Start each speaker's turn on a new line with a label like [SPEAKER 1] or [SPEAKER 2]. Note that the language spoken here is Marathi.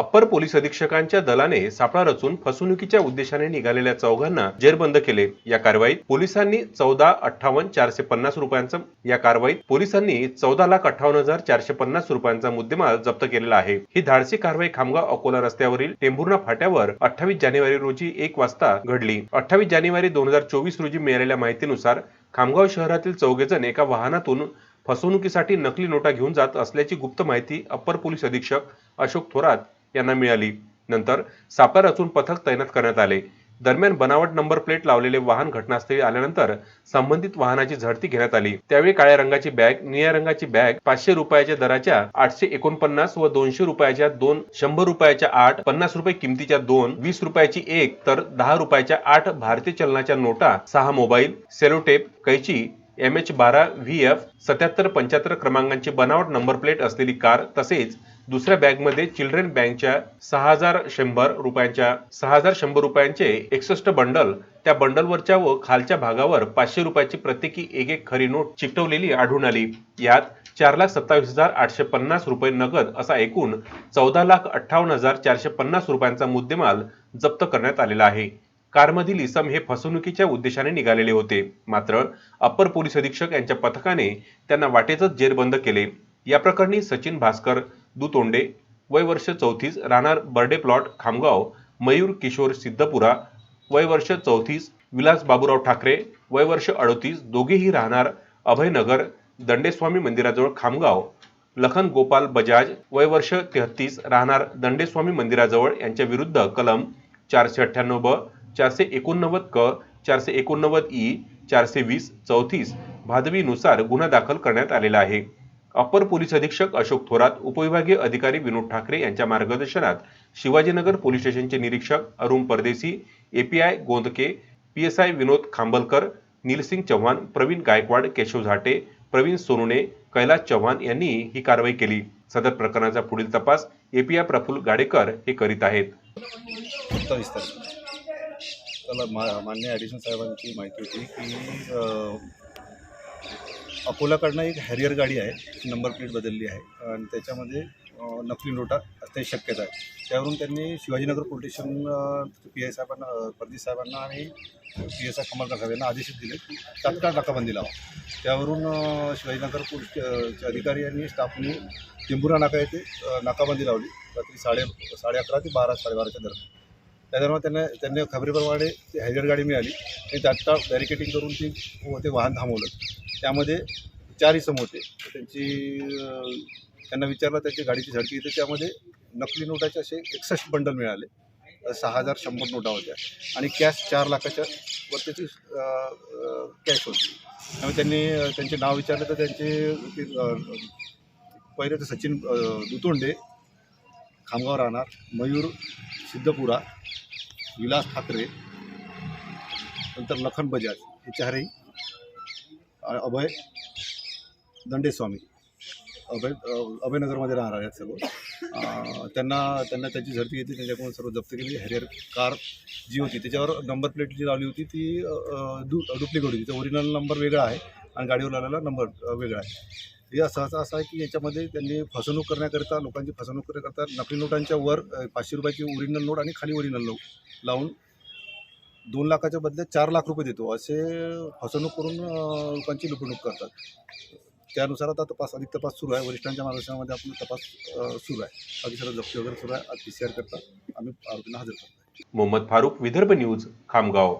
[SPEAKER 1] अप्पर पोलीस अधीक्षकांच्या दलाने सापळा रचून फसवणुकीच्या उद्देशाने निघालेल्या चौघांना जेरबंद केले. या कारवाईत पोलिसांनी चौदा अठ्ठावन्न चारशे पन्नास रुपयांचा या कारवाईत पोलिसांनी चौदा लाख अठ्ठावन्न हजार चारशे पन्नास रुपयांचा मुद्देमाल जप्त केलेला आहे. ही धाडसी कारवाई खामगाव अकोला रस्त्यावरील टेंभुर्णा फाट्यावर अठ्ठावीस जानेवारी रोजी एक वाजता घडली. अठ्ठावीस जानेवारी दोन हजार चोवीस रोजी मिळालेल्या माहितीनुसार खामगाव शहरातील चौघेजण एका वाहनातून फसवणुकीसाठी नकली नोटा घेऊन जात असल्याची गुप्त माहिती अप्पर पोलीस अधीक्षक अशोक थोरात यांना मिळाली. नंतर सापळा रचून पथक तैनात करण्यात आले. दरम्यान बनावट नंबर प्लेट लावलेले वाहन घटनास्थळी आल्यानंतर संबंधित वाहनाची झडती घेण्यात आली. त्यावेळी काळ्या रंगाची बॅग निळ्या रंगाची बॅग पाचशे रुपयाच्या दराच्या आठशे एकोणपन्नास व दोनशे रुपयाच्या दोन शंभर रुपयाच्या आठ पन्नास रुपये किमतीच्या दोन वीस रुपयाची एक तर दहा रुपयाच्या आठ भारतीय चलनाच्या नोटा सहा मोबाईल सेलोटेप कैची एम एच बारा व्ही एफ सत्याहत्तर पंच्याहत्तर क्रमांकांची बनावट नंबर प्लेट असलेली कार तसेच दुसऱ्या बॅगमध्ये चिल्ड्रन बँकच्या सहा हजार शंभर रुपयांच्या सहा हजार शंभर रुपयांचे एकसष्ट बंडल त्या बंडलवरच्या व खालच्या भागावर पाचशे रुपयाची प्रत्येकी एक एक खरी नोट चिकटवलेली आढळून आली. यात चार लाख सत्तावीस हजार आठशे पन्नास रुपये नगद असा एकूण चौदा लाख अठ्ठावन्न हजार चारशे पन्नास रुपयांचा मुद्देमाल जप्त करण्यात आलेला आहे. कारमधील इसम हे फसवणुकीच्या उद्देशाने निघालेले होते. मात्र अप्पर पोलीस अधीक्षक यांच्या पथकाने त्यांना वाटेतच जेरबंद केले. या प्रकरणी सचिन भास्कर दुतोंडे वय वर्ष चौतीस राहणार बर्डे प्लॉट खामगाव मयूर किशोर सिद्धपुरा वय वर्ष चौतीस विलास बाबूराव ठाकरे वय वर्ष अडोतीस दोघेही राहणार अभयनगर दंडेस्वामी मंदिराजवळ खामगाव लखन गोपाल बजाज वय वर्ष तेहतीस राहणार दंडेस्वामी मंदिराजवळ यांच्या विरुद्ध कलम चारशे अठ्ठ्याण्णव ब चारशे एकोणनव्वद क चारशे एकोणनव्वद ई चारशे वीस चौतीस भादवीनुसार गुन्हा दाखल करण्यात आलेला आहे. अपर पोलीस अधीक्षक अशोक थोरात उपविभागीय अधिकारी विनोद ठाकरे यांच्या मार्गदर्शनात शिवाजीनगर पोलीस स्टेशनचे निरीक्षक Arun Pardesi API Gondke P S I Vinod Khambalkar Neelsingh Chavan Pravin Gaikwad Keshav Zate Pravin Sonune Kailas Chavan यांनी ही कारवाई केली. सदर प्रकरणाचा पुढील तपास एपीआय प्रफुल्ल गाडेकर हे करीत आहेत.
[SPEAKER 2] मान्य ॲडिशनल साहेबांची माहिती होती की अकोलाकडनं एक हॅरियर गाडी आहे नंबर प्लेट बदलली आहे. आणि त्याच्यामध्ये नकली नोटा असण्याची शक्यता आहे. त्यावरून त्यांनी Shivajinagar police station P I साहेबांना परदीप साहेबांना आणि पी एस आय कमलकर साहेब यांना आदेश दिले. तात्काळ नाकाबंदी लावा. त्यावरून शिवाजीनगर पोलीस अधिकारी यांनी स्टाफनी टिंबुरा नाका येथे नाकाबंदी लावली. रात्री साडे साडे अकरा ते बारा साडेबाराच्या दरम्यान. त्या दरम्यान त्यांना त्यांनी खबरीप्रमाणे ती हॅरियर गाडी मिळाली. आणि तात्काळ बॅरिकेटिंग करून ती ते वाहन थांबवलं. त्यामध्ये चार इसम होते. त्यांची त्यांना विचारलं त्यांची गाडीची झडती तर त्यामध्ये नकली नोटाचे असे एकसष्ट बंडल मिळाले. सहा हजार शंभर नोटा होत्या. आणि कॅश चार लाखाच्या वर त्याची कॅश होती. त्यामुळे त्यांनी त्यांचे नाव विचारलं तर त्यांचे ते, पहिले तर सचिन दुतोंडे खामगाव राहणार मयूर सिद्धपुरा विलास ठाकरे नंतर लखन बजाज हे चारही अभय दंडेस्वामी. अभय अभयनगरमध्ये राहणार आहेत सर्व. त्यांना त्यांना त्याची झडती घेतली त्यांच्याकडून सर्व जप्त केली. हॅरियर कार जी होती त्याच्यावर नंबर प्लेट जी लावली होती ती डु डुप्लिकेट होती. तिचा ओरिजिनल नंबर वेगळा आहे आणि गाडीवर लावलेला नंबर वेगळा आहे. हे सहसा असं आहे की याच्यामध्ये त्यांनी फसवणूक करण्याकरिता लोकांची फसवणूक करण्याकरिता नकली नोटांच्या वर पाचशे रुपयाची ओरिजिनल नोट आणि खाली ओरिजिनल नोट लावून दोन लाखाच्या बदल्यात चार लाख रुपये देतो. असे फसवणूक करून लोकांची लुटवणूक करतात. त्यानुसार आता तपास अधिक तपास सुरू आहे. वरिष्ठांच्या मार्गदर्शनामध्ये आपण तपास सुरू आहे. बाकी सर्व जप्ती वगैरे सुरू आहे. पी सी आर करतात. आम्ही आरोपींना हजर करतो
[SPEAKER 1] मोहम्मद फारूक विदर्भ न्यूज खामगाव.